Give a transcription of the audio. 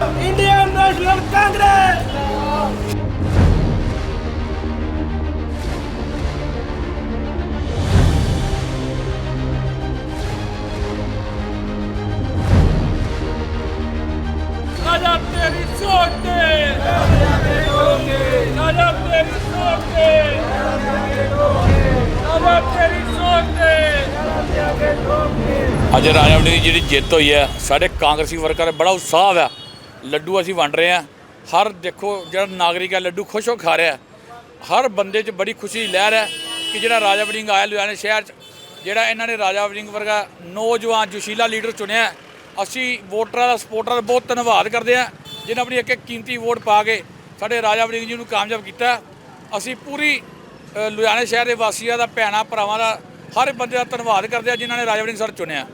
Indian national Congress ਸਾਡਾ ਤੇਰੀ ਅੱਜ ਰਾਜਾ ਵੜੀ ਦੀ ਜਿਹੜੀ ਜਿੱਤ ਹੋਈ ਹੈ, ਸਾਡੇ ਕਾਂਗਰਸੀ ਵਰਕਰ ਬੜਾ ਉਤਸ਼ਾਹ ਹੈ ਲੱਡੂ ਅਸੀਂ ਵੰਡ ਰਹੇ ਹਾਂ। ਹਰ ਦੇਖੋ ਜਿਹੜਾ ਨਾਗਰਿਕ ਹੈ, ਲੱਡੂ ਖੁਸ਼ ਹੋ ਖਾ ਰਿਹਾ ਹਰ ਬੰਦੇ 'ਚ ਬੜੀ ਖੁਸ਼ੀ ਦੀ ਲਹਿਰ ਹੈ ਕਿ ਜਿਹੜਾ ਰਾਜਾ ਵੜਿੰਗ ਆਇਆ ਲੁਧਿਆਣੇ ਸ਼ਹਿਰ 'ਚ, ਜਿਹੜਾ ਇਹਨਾਂ ਨੇ ਰਾਜਾ ਵੜਿੰਗ ਵਰਗਾ ਨੌਜਵਾਨ ਜੋਸ਼ੀਲਾ ਲੀਡਰ ਚੁਣਿਆ ਅਸੀਂ ਵੋਟਰਾਂ ਦਾ ਸਪੋਰਟਰਾਂ ਦਾ ਬਹੁਤ ਧੰਨਵਾਦ ਕਰਦੇ ਹਾਂ, ਜਿਨ੍ਹਾਂ ਆਪਣੀ ਇੱਕ ਇੱਕ ਕੀਮਤੀ ਵੋਟ ਪਾ ਕੇ ਸਾਡੇ ਰਾਜਾ ਵੜਿੰਗ ਜੀ ਨੂੰ ਕਾਮਯਾਬ ਕੀਤਾ ਅਸੀਂ ਪੂਰੀ ਲੁਧਿਆਣੇ ਸ਼ਹਿਰ ਦੇ ਵਾਸੀਆਂ ਦਾ, ਭੈਣਾਂ, ਭਰਾਵਾਂ ਦਾ ਹਰ ਬੰਦੇ ਦਾ ਧੰਨਵਾਦ ਕਰਦੇ ਹਾਂ, ਜਿਨ੍ਹਾਂ ਨੇ ਰਾਜਾ ਵੜਿੰਗ ਸਰ ਚੁਣਿਆ।